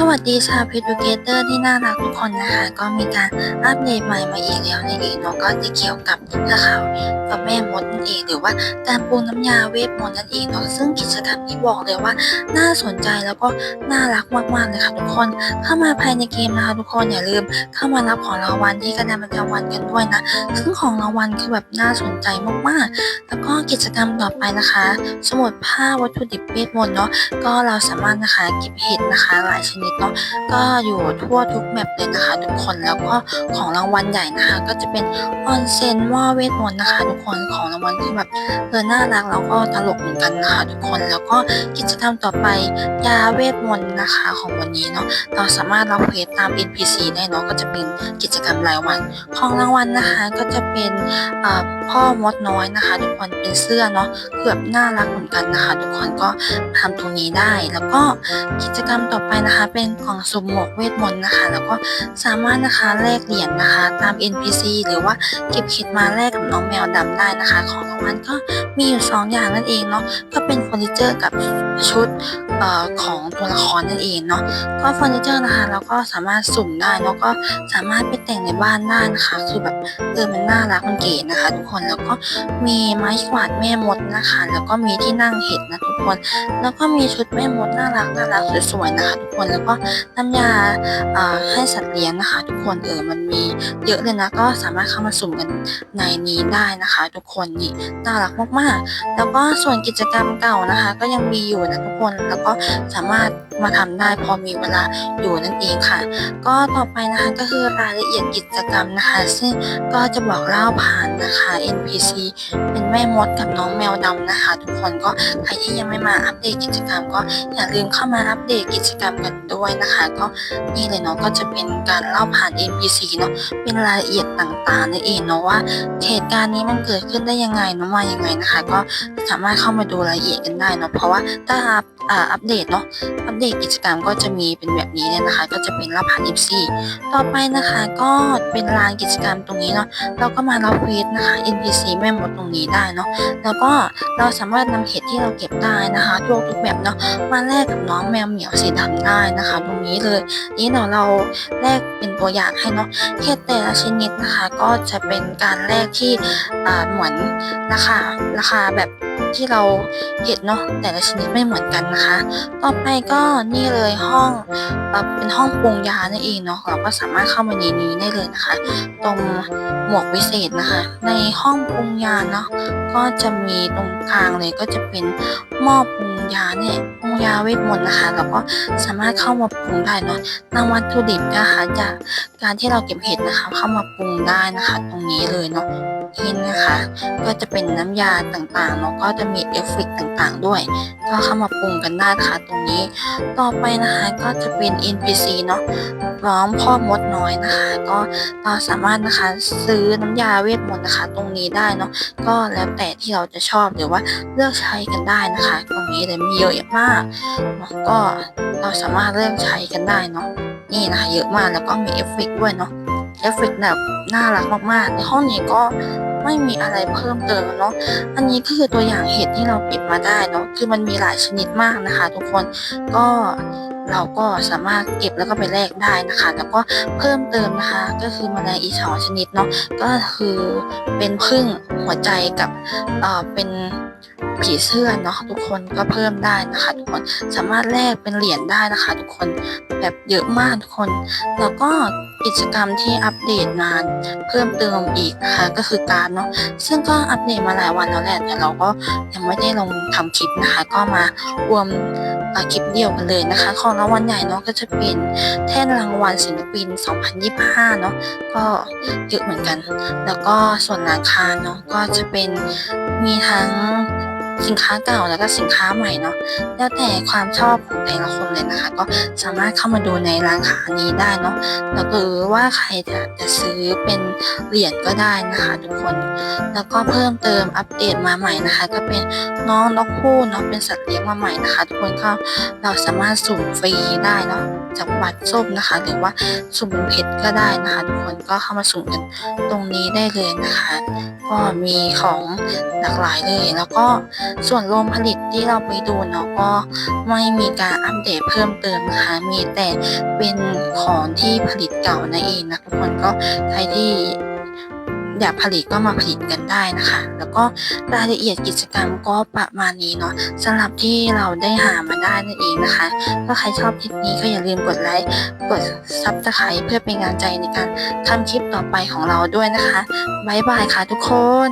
สวัสดีชาวเพจูเกเตอร์ที่น่ารักทุกคนนะคะ ก็มีการอัปเดตใหม่มาอีกแล้วในเองเนาะก็จะเกี่ยวกับตะขาวกับแม่มดนั่นเองหรือว่าการปรุงน้ำยาเวทมนต์นั่นเองเนาะซึ่งกิจกรรมนี้บอกเลยว่า น่าสนใจแล้วก็น่ารักมากๆเลยค่ะทุกคนเข้ามาภายในเกมนะคะทุกคนอย่าลืมเข้ามารับของรางวัลที่กระดานประจำวันกันด้วยนะซึ่งของรางวัลคือแบบน่าสนใจมากๆ แล้วก็กิจกรรมต่อไปนะคะ สมุดผ้าวัตถุดิบเวทมนต์เนาะก็เราสามารถนะคะเก็บเห็ดนะคะหลายชนิดเนาะก็อยู่ทั่วทุกแมปเลยนะคะทุกคนแล้วก็ของรางวัลใหญ่นะคะ ก็จะเป็นออนเซนหม้อเวทมนต์นะคะ ทุกคนของรางวัลที่แบบเออน่ารักแล้วก็ตลกเหมือนกันนะคะทุกคนแล้วก็กิจกรรมต่อไปยาเวทมนต์นะคะของวันนี้เนาะเราสามารถรับเควสตาม NPC ได้เนาะก็จะเป็นกิจกรรมรายวัน ของรางวัลนะคะก็จะเป็นพ่อมดน้อยนะคะ ทุกคนเป็นเสื้อเนาะคือบบน่ารักเหมือนกันนะคะ ทุกคนก็ทำตรงนี้ได้แล้วก็กิจกรรมต่อไปนะคะเป็นกล่องสุ่มหมวกเวทมนต์นะคะ แล้วก็สามารถนะคะแลกเหรียญนะคะ ตาม NPC หรือว่าเก็บคิดมาแลกกับน้องแมวดำได้นะคะ ของรางวัลก็มีอยู่สองอย่างนั่นเองเนาะก็เป็นเฟอร์นิเจอร์กับชุดออของตัวละครนั่นเองเนาะก็เฟอร์นิเจอร์นะคะเราก็สามารถสุ่มได้เนาะก็สามารถไปแต่งในบ้านได้นะคะ คือแบบเออมันน่ารักมันเก๋นะคะ ทุกคนแล้วก็มีไม้กวาดแม่มดนะคะ แล้วก็มีที่นั่งเห็ดนะทุกคน แล้วก็มีชุดแม่มดน่ารักน่ารักสวยๆนะคะ ทุกคนแล้วก็น้ำยาให้สัตว์เลี้ยงนะคะ ทุกคนเออมันมีเยอะเลยนะก็สามารถเข้ามาสุ่มกันในนี้ได้นะคะ ทุกคนนี่น่ารักมากๆ แล้วก็ส่วนกิจกรรมเก่านะคะ ก็ยังมีอยู่นะทุกคนแล้วก็สามารถมาทำได้พอมีเวลาอยู่นั่นเองค่ะ ก็ต่อไปนะคะก็คือรายละเอียดกิจกรรมนะคะ ซึ่งก็จะบอกเล่าผ่านนะคะ NPC เป็นแม่มดกับน้องแมวดำนะคะ ทุกคนก็ใครที่ยังไม่มาอัปเดตกิจกรรมก็อย่าลืมเข้ามาอัปเดตกิจกรรมกันด้วยนะคะ ก็นี่เลยเนาะก็จะเป็นการเล่าผ่าน NPC เนาะเป็นรายละเอียดต่างๆนั่นเองเนาะว่าเหตุการณ์นี้มันเกิดขึ้นได้ยังไงเนาะมายังไงนะคะ ก็สามารถเข้ามาดูรายละเอียดกันได้เนาะเพราะว่าถ้า อัปอ่าอัปเดตเนาะอัปเดตกิจกรรมก็จะมีเป็นแบบนี้เนี่ยนะคะ ก็จะเป็นเล่าผ่าน FC ต่อไปนะคะก็เป็นลานกิจกรรมตรงนี้เนาะเราก็มารับเวสนะคะ NPC แม่มดตรงนี้ได้เนาะแล้วก็เราสามารถนำเห็ดที่เราเก็บได้นะคะทั่วทุกแบบเนาะมาแลกกับน้องแมวเหมียวสีดำได้นะคะ ตรงนี้เลยนี่เดี๋ยวเราแลกเป็นตัวอย่างให้เนาะเห็ดแต่ละชนิดนะคะ ก็จะเป็นการแลกที่อ่าเหมือนราคาราคาแบบ ที่เราเห็นเนาะแต่ละชนิดไม่เหมือนกันนะคะ ต่อไปก็นี่เลยห้องเอ่อเป็นห้องปรุงยานั่นเองเนาะเราก็สามารถเข้ามาในนี้ได้เลยนะคะ ตรงหมวกวิเศษนะคะ ในห้องปรุงยาเนาะก็จะมีตรงกลางเลยก็จะเป็นหม้อปรุงยาเนี่ยปรุงยาเวทมนต์นะคะแล้วก็สามารถเข้ามาปรุงได้เนาะนำวัตถุดิบนะคะจากการที่เราเก็บเห็ดนะคะ เข้ามาปรุงได้นะคะ ตรงนี้เลยเนาะนี่นะคะ ก็จะเป็นน้ำยาต่างๆเนาะก็จะมีเอฟเฟกต์ต่างๆ ด้วย ก็เข้ามาปรุงกันได้นะคะตรงนี้ ต่อไปนะคะก็จะเป็น NPC เนาะร้องพ่อมดน้อยนะคะ ก็เราสามารถนะคะซื้อน้ำยาเวทมนต์นะคะ ตรงนี้ได้เนาะก็แล้วแต่ที่เราจะชอบหรือว่าเลือกใช้กันได้นะคะ ตรงนี้เลยมีเยอะมากเนาะก็เราสามารถเลือกใช้กันได้เนาะนี่นะคะเยอะมากแล้วก็มีเอฟเฟกต์ด้วยเนาะเอฟเฟกต์แบบน่ารักมากๆในห้องนี้ก็ ไม่มีอะไรเพิ่มเติมเนาะอันนี้ก็คือตัวอย่างเห็ดที่เราเก็บมาได้เนาะคือมันมีหลายชนิดมากนะคะ ทุกคนก็เราก็สามารถเก็บแล้วก็ไปแลกได้นะคะ แล้วก็เพิ่มเติมนะคะ ก็คือแมลงอีสองชนิดเนาะก็คือเป็นพึ่งหัวใจกับเอ่อเป็น ผีเสื้อเนาะทุกคนก็เพิ่มได้นะคะ ทุกคนสามารถแลกเป็นเหรียญได้นะคะ ทุกคนแบบเยอะมากทุกคน แล้วก็กิจกรรมที่อัปเดตมาเพิ่มเติมอีกนะคะก็คือการเนาะซึ่งก็อัปเดตมาหลายวันแล้วแหละแต่เราก็ยังไม่ได้ลงทำคลิปนะคะ ก็มารวมคลิปเดียวกันเลยนะคะ ของรางวัลใหญ่เนาะก็จะเป็นแท่นรางวัลศิลปิน 2025 เนาะก็เยอะเหมือนกัน แล้วก็ส่วนราคาเนาะก็จะเป็นมีทั้ง สินค้าเก่าแล้วก็สินค้าใหม่เนาะแล้วแต่ความชอบของแต่ละคนเลยนะคะ ก็สามารถเข้ามาดูในร้านค้านี้ได้เนาะแล้วก็หรือว่าใครจะจะซื้อเป็นเหรียญก็ได้นะคะทุกคน แล้วก็เพิ่มเติมอัปเดตมาใหม่นะคะ ก็เป็นน้องนกคู่เนาะเป็นสัตว์เลี้ยงมาใหม่นะคะ ทุกคนก็เราสามารถสุ่มฟรีได้เนาะจากบัตรส้มนะคะ หรือว่าสุ่มเป็นเพชรก็ได้นะคะ ทุกคนก็เข้ามาสุ่มกันตรงนี้ได้เลยนะคะ ก็มีของหลากหลายเลยแล้วก็ส่วนโรงผลิตที่เราไปดูเนาะก็ไม่มีการอัปเดตเพิ่มเติมนะคะมีแต่เป็นของที่ผลิตเก่านั่นเองนะทุกคนก็ใครที่อยากผลิตก็มาผลิตกันได้นะคะ แล้วก็รายละเอียดกิจกรรมก็ประมาณนี้เนาะสำหรับที่เราได้หามาได้นั่นเองนะคะ ถ้าใครชอบคลิปนี้ก็อย่าลืมกดไลค์ กด subscribe เพื่อเป็นกำลังใจในการทำคลิปต่อไปของเราด้วยนะคะ บ๊ายบายค่ะทุกคน